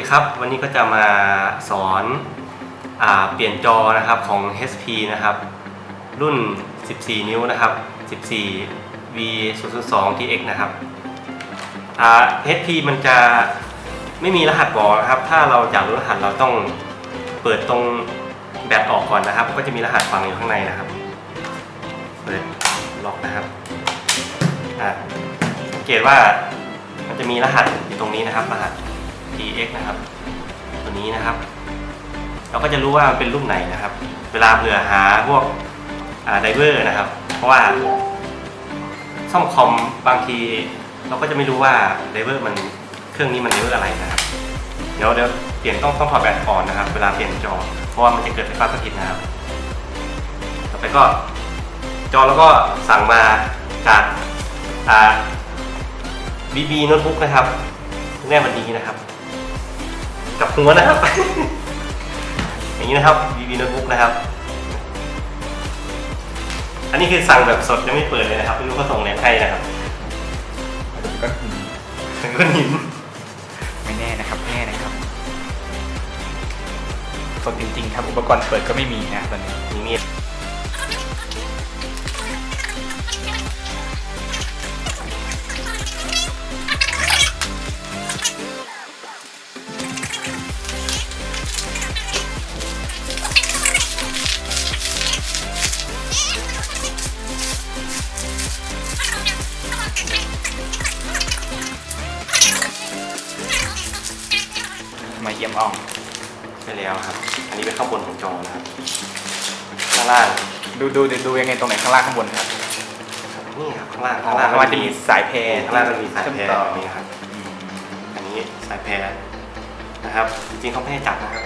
ดีครับ วันนี้ก็จะมาสอนอเปลี่ยนจอนะครับของ HP นะครับ รุ่น 14 นิ้วนะครับ 14 V 0 2 TX นะครับอ่า HP มันจะไม่มีรหัสบอกนะครับ ถ้าเราอยากรู้รหัสเราต้องเปิดตรงแบตออกก่อนนะครับ ก็จะมีรหัสฝังอยู่ข้างในนะครับ เปิดล็อกนะครับอ่าสังเกตว่ามันจะมีรหัสอยู่ตรงนี้นะครับรหัส TX นะครับ ตัวนี้นะครับ เราก็จะรู้ว่ามันเป็นรุ่นไหนนะครับ เวลาเผื่อหาพวกไดเวอร์นะครับ เพราะว่าซ่อมคอมบางที เราก็จะไม่รู้ว่าไดเวอร์มันเครื่องนี้มันไดเวอร์อะไรนะครับเดี๋ยวเดี๋ยวเปลี่ยนต้องต้องถอดแบตก่อนนะครับ เวลาเปลี่ยนจอ เพราะว่ามันจะเกิดไฟฟ้าสถิตนะครับ ต่อไปก็จอแล้วก็สั่งมาจากอ่า BB โน้ตบุ๊กนะครับแม่วันนี้นะครับ กับหัวนะครับ อย่างนี้นะครับ BB โน้ตบุ๊กนะครับ อันนี้คือสั่งแบบสดยังไม่เปิดเลยนะครับไม่รู้เขาส่งอะไรมาให้นะครับก็หินเป็นก้อนหินไม่แน่นะครับไม่แน่นะครับสดจริงๆครับอุปกรณ์เปิดก็ไม่มีนะตอนนี้มีมีด มาเยี่ยมอ่องใช่แล้วครับ อันนี้เป็นข้างบนของจอนะครับข้างล่างดูดูดูดูยังไงตรงไหนข้างล่างข้างบนครับนี่ครับข้างล่างอ๋อข้างล่างข้างล่างจะมีสายแพรข้างล่างมันมีสายแพรเชื่อมต่อแบบนี้ครับอันนี้สายแพรนะครับ จริงๆเขาไม่ให้จับนะครับ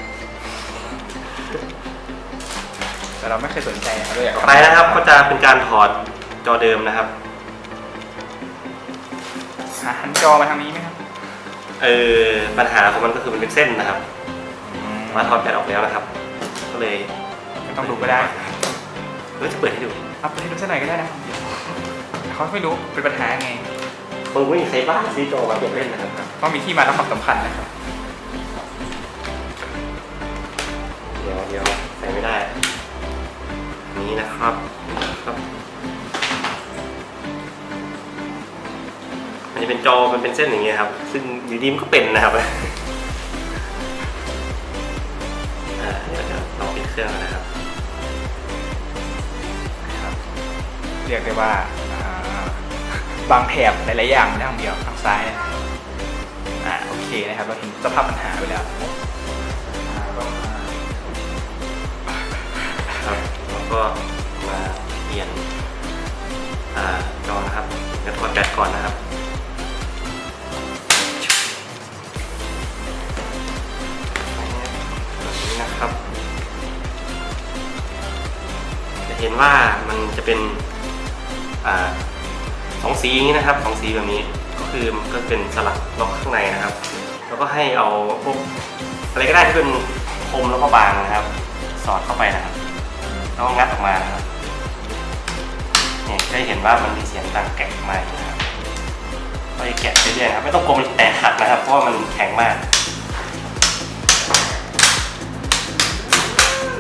แต่เราไม่เคยสนใจเราอยากต่อไปนะครับก็จะเป็นการถอดจอเดิมนะครับหาหันจอมาทางนี้ไหมครับ เออปัญหาของมันก็คือมันเป็นเส้นนะครับ มาถอดแบตออกแล้วนะครับ ก็เลยไม่ต้องดูก็ได้เดี๋ยวจะเปิดให้ดูเอาไปให้ดูสักหน่อยก็ได้นะครับเขาไม่รู้เป็นปัญหาไงคงไม่มีใครบ้าซื้อจอมาเก็บเล่นนะครับเพราะมีที่มาและความสำคัญนะครับเดี๋ยวเดี๋ยวใส่ไม่ได้ นี้นะครับครับ จะเป็นจอมันเป็นเส้นอย่างเงี้ยครับ ซึ่งอยู่ดีมันก็เป็นนะครับอ่าเดี๋ยวจะลองปิดเครื่องนะครับเรียกได้ว่าอ่าบางแถบหลายๆอย่างไม่ได้ทางเดียวทางซ้ายนะครับอ่าโอเคนะครับ เราเห็นสภาพปัญหาไปแล้วอ่าต้องมาครับแล้วก็มาเปลี่ยนอ่าจอนะครับเดี๋ยวถอดแบตก่อนนะครับแบบ เห็นว่ามันจะเป็นอ่าสองสีอย่างนี้นะครับสองสีแบบนี้ก็คือมันก็เป็นสลักล็อกข้างในนะครับ แล้วก็ให้เอาพวกอะไรก็ได้ที่เป็นคมแล้วก็บางนะครับ สอดเข้าไปนะครับแล้วก็งัดออกมานะครับเนี่ยจะเห็นว่ามันมีเสียงดังแกะออกมาอย่างนี้นะครับก็จะแกะเรื่อยๆนะครับไม่ต้องกลัวมันแตกหักนะครับ เพราะว่ามันแข็งมาก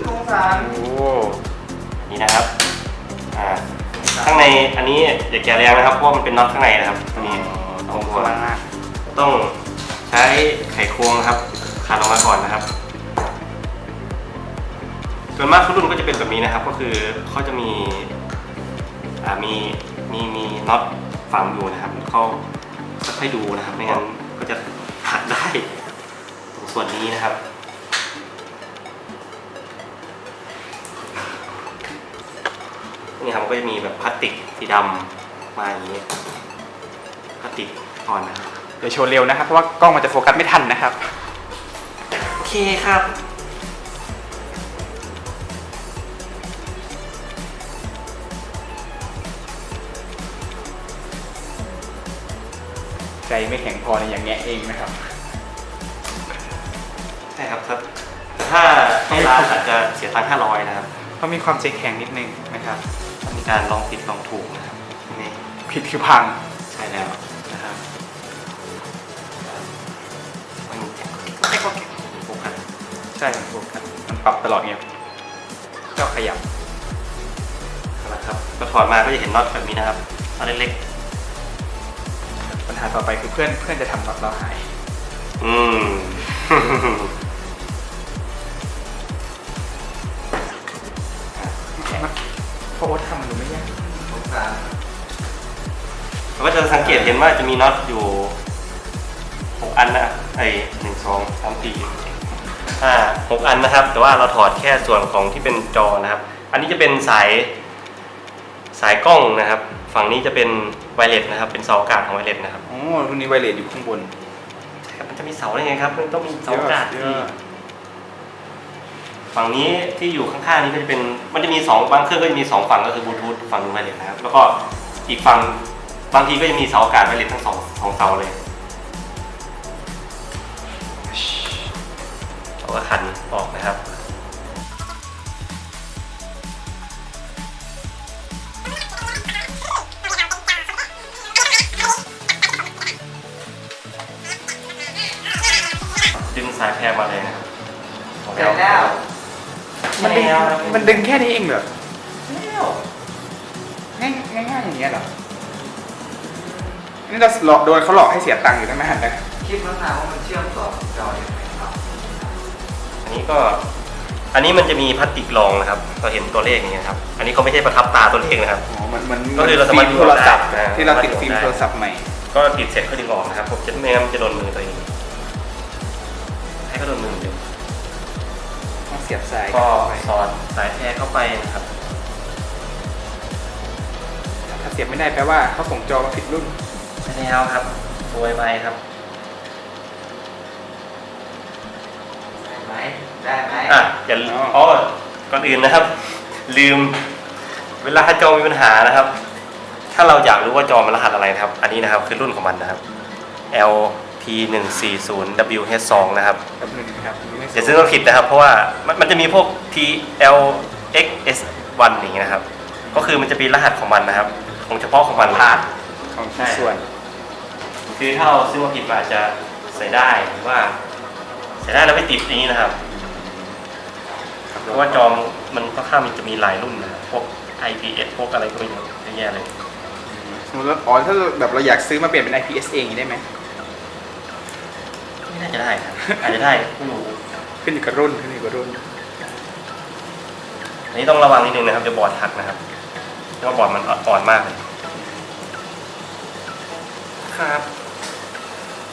สงสารโอ้ นี่นะครับอ่าข้างในอันนี้อย่าแกะแรงนะครับเพราะว่ามันเป็นน็อตข้างในนะครับนี่ตรงหัวมากต้องใช้ไขควงนะครับขัดออกมาก่อนนะครับ ส่วนมากทุกรุ่นก็จะเป็นแบบนี้นะครับ ก็คือเขาจะมีอ่ามีมีมีน็อตฝังอยู่นะครับเขาจะให้ดูนะครับไม่งั้นก็จะหักได้ตรงส่วนนี้นะครับ นี่ครับมันก็จะมีแบบพลาสติกสีดำมาอย่างนี้พลาสติกอ่อนนะครับเดี๋ยวโชว์เร็วนะครับเพราะว่ากล้องมันจะโฟกัสไม่ทันนะครับ โอเคครับ ใจไม่แข็งพอในอย่างแงะเองนะครับ ใช่ครับครับแต่ถ้าให้ร้านอาจจะเสียตังค์ห้าร้อยนะครับ เขามีความใจแข็งนิดนึงนะครับมีการลองผิดลองถูกนะครับนี่ผิดคือพังใช่แล้วนะครับมันแก๊กช่มันบวกกันมันปรับตลอดไงก็ขยับนะครับก็ถอดมาก็จะเห็นน็อตแบบนี้นะครับน็อตเล็กปัญหาต่อไปคือเพื่อนเพื่อนจะทำน็อตเราหายอืม เพราะว่าทำมันดูไม่ยากเราก็จะสังเกตเห็นว่าจะมีน็อตอยู่หกอันนะไอ้หนึ่งสองสามสี่ห้าหกอันนะครับ แต่ว่าเราถอดแค่ส่วนของที่เป็นจอนะครับ อันนี้จะเป็นสายสายกล้องนะครับ ฝั่งนี้จะเป็นไวเลสนะครับ เป็นเสาอากาศของไวเลสนะครับอ๋อรุ่นนี้ไวเลสอยู่ข้างบนครับมันจะมีเสาได้ไงครับ มันต้องมีเสาอากาศเยที่อะ ฝั่งนี้ที่อยู่ข้างๆนี้ก็จะเป็นมันจะมีสองบางเครื่องก็จะมีสองฝั่งก็คือบลูทูธฝั่งนึงไวเลสนะครับแล้วก็อีกฝั่งบางทีก็จะมีเสาอากาศไวเลสทั้งสองสองเสาเลยเราก็ขันออกนะครับดึงสายแพรมาเลยนะครับเสร็จแล้ว มันดึงแล้วมันดึงแค่นี้เองเหรอง่ายง่ายๆอย่างเงี้ยเหรอ นี่เราหลอกโดนเขาหลอกให้เสียตังค์อยู่ตั้งนานนะคิดแล้วนะว่ามันเชื่อมต่อกับจอยังไงครับอันนี้ก็ อันนี้มันจะมีพลาสติกรองนะครับเราเห็นตัวเลขอย่างเงี้ยครับ อันนี้เขาไม่ใช่ประทับตาตัวเลขนะครับ อ๋อมันมันก็คือเราสามารถฟิล์โทรศัพท์ได้ ที่เราติดสามารถฟิล์มได้โทรศัพท์ใหม่ ก็ติดเสร็จก็ดึงออกนะครับผมจะไม่งั้นมันจะโดนมือตัวเอง ให้ก็โดนมือเดียวต้อง เสียบสายก็สอดสายแพรเข้าไปนะครับ ถ้าเสียบไม่ได้แปลว่าเขาส่งจอมาผิดรุ่นใช่แล้วครับโวยไปครับได้ไหมได้ไหมอะอย่าอ๋อก่อนอื่นนะครับ ลืม เวลาจอมีปัญหานะครับ ถ้าเราอยากรู้ว่าจอมันรหัสอะไรนะครับ อันนี้นะครับคือรุ่นของมันนะครับ LT 1 4 0 WH 2 นะครับแป๊บนึงนะครับไม่อย่าซื้อมาผิดนะครับ เพราะว่ามันมันจะมีพวก TLXS 1 อย่างนี้นะครับ ก็คือมันจะเป็นรหัสของมันนะครับ ของเฉพาะของมันเลย ของชิ้นส่วน คือถ้าเราซื้อมาผิดมันอาจจะใส่ได้หรือว่าใส่ได้แล้วไม่ติดอย่างนี้นะครับ เพราะว่าจอมมันค่อนข้างมันจะมีหลายรุ่นนะครับพวก IPS พวกอะไรก็ไม่รู้เยอะแยะเลย สมมติว่าอ๋อถ้าแบบเราอยากซื้อมาเปลี่ยนเป็น IPS เองอย่างนี้ได้ไหม ไม่น่าจะได้นะอาจจะได้ไม่รู้ขึ้นอยู่กับรุ่นขึ้นอยู่กับรุ่นอันนี้ต้องระวังนิดนึงนะครับเดี๋ยวบอร์ดหักนะครับเพราะว่าบอร์ดมันอ่อนมากเลยครับ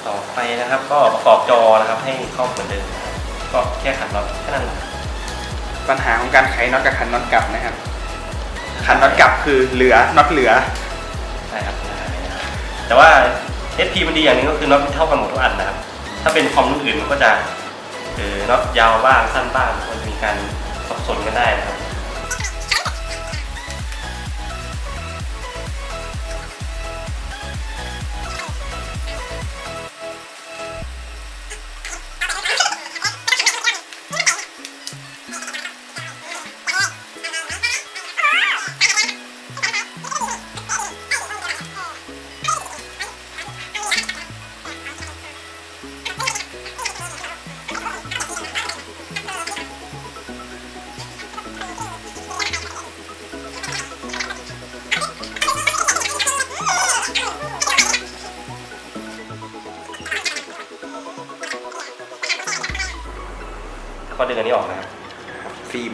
ต่อไปนะครับ ก็ประกอบจอนะครับ ให้เข้าเหมือนเดิมนะครับก็แค่ขันน็อตแค่นั้นแหละปัญหาของการไขน็อตกับขันน็อตกลับนะครับขันน็อตกลับคือเหลือน็อตเหลือใช่ครับแต่ว่า SP มันดีอย่างหนึงก็คือน็อตมันเท่ากันหมดทุกอันนะครับ ถ้าเป็นคอมรุ่นอื่นมันก็จะเออเนาะยาวบ้างสั้นบ้างมันจะมีการสับสนกันได้นะครับ ก็ดึงอันนี้ออกนะครับฟิล์ม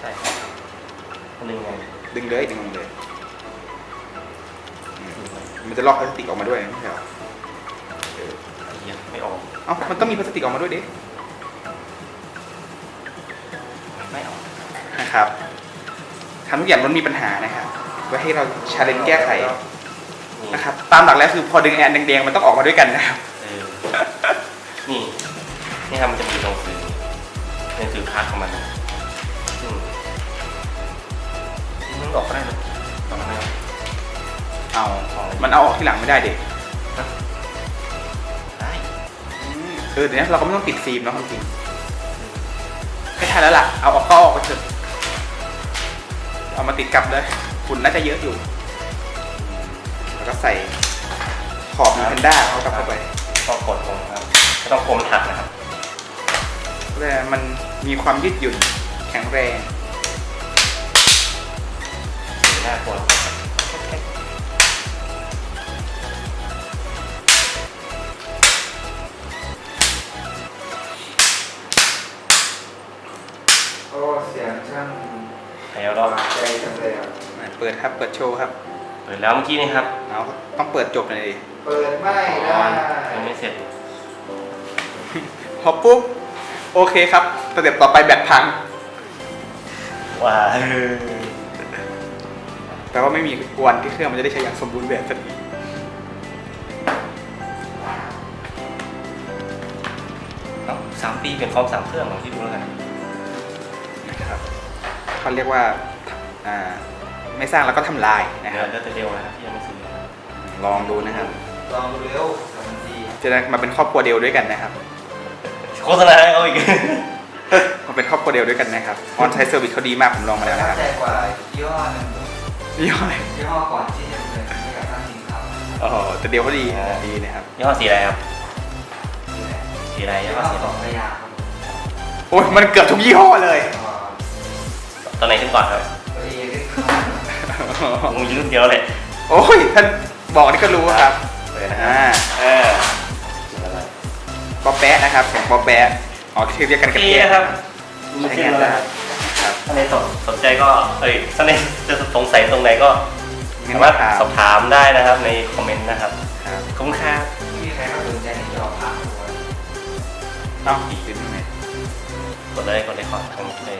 ใช่ครับอันนึงไงดึงเลยดึงลงเลยอืมมันจะลอกพลาสติกออกมาด้วยไม่ใช่เหรอเออไอ้เหี้ยไม่ออกเอ้ามันต้องมีพลาสติกออกมาด้วยดิไม่ออกนะครับทำทุกอย่างมันมีปัญหานะครับไว้ให้เราชาเลนจ์แก้ไขนี่นะครับตามหลักแล้วคือพอดึงแอนแดงๆมันต้องออกมาด้วยกันนะครับ เออนี่นี่ครับมันจะมีหนังสือ หนังสือคาร์ของมันนะซึ่งมันออกก็ได้นะออกก็ได้นะเอามันเอาออกที่หลังไม่ได้เด็กได้เออเดี๋ยวนี้เราก็ไม่ต้องติดฟิล์มเนาะจริงไม่ทันแล้วล่ะ เอาออกก็ออกไปเถอะเอามาติดกลับเลยฝุ่นน่าจะเยอะอยู่ แล้วก็ใส่ขอบแพนด้าเอากลับเข้าไปก็กดลงครับไม่ต้องกลมนหักนะครับแต่มัน มีความยืดหยุ่นแข็งแรงน่ากลัวโอ้เสียงช่างใครเอารอบใจจังเลยอะเปิดครับ เปิดโชว์ครับ เปิดแล้วเมื่อกี้นี่ครับเอาต้องเปิดจบหน่อยดิเปิดไม่ได้ยังไม่เสร็จ พอปุ๊บ โอเคครับสเต็ปต่อไปแบตพัง ว้าแปลว่าไม่มีวันที่เครื่องมันจะได้ใช้อย่างสมบูรณ์แบบสักทีเอ้าสามปีเป็นคอมสามเครื่องของที่ดูแล้วกันนะครับเขาเรียกว่าอ่าไม่สร้างแล้วก็ทำลายนะเดี๋คยวรับเดี๋ยวจะเร็วนะครับที่ยังไม่ซื้อนะครับลองดูนะครับ ลองดูเร็วสามทีจะได้มาเป็นครอบครัวเดียวด้วยกันนะครับ โฆษณาให้เขาอีกมาเป็นครอบครัวเดียวด้วยกันนะครับออนไซต์เซอร์วิสเขาดีมากผมลองมาแล้วประนะทัครับบใจกว่ายี่ห้อหนึ่งยี่ห้ออะไรยี่ห้อก่อนที่จะเปิดที่กับท่านสิงครับโอ้โหแต่เดียวเขาดีดีนะครับยี่ห้อสีอะไรครับนี่แหละสีอะไรยี่ยี่ห้ห้ออสีสองระยะครับโอ้ยมันเกือบทุกยี่ห้อเลยอ่าตอนไหนขึ้นก่อนครับตัวเองก็มึงยืดเดียวเลยโอ้ยท่านบอกนี่ก็รู้ครับเลยนะอ่าเออ ป๊อปแปะนะครับเสียงป๊อปแปะอ๋อที่เรียกกันกระนี่เทียนะครับใช้งานได้ครับถ้าในสนใจก็เอ้ยถ้าในจะสงสัยตรงไหนก็งั้สานมารถถามสอบถามได้นะครับในคอมเมนต์นะครับครับขอบคุณครับไม่มีใครเขาสนใจในจอผ่านตัวเอ้าอีกนิดนึงไงกดเลยกดเลยขอทางเลย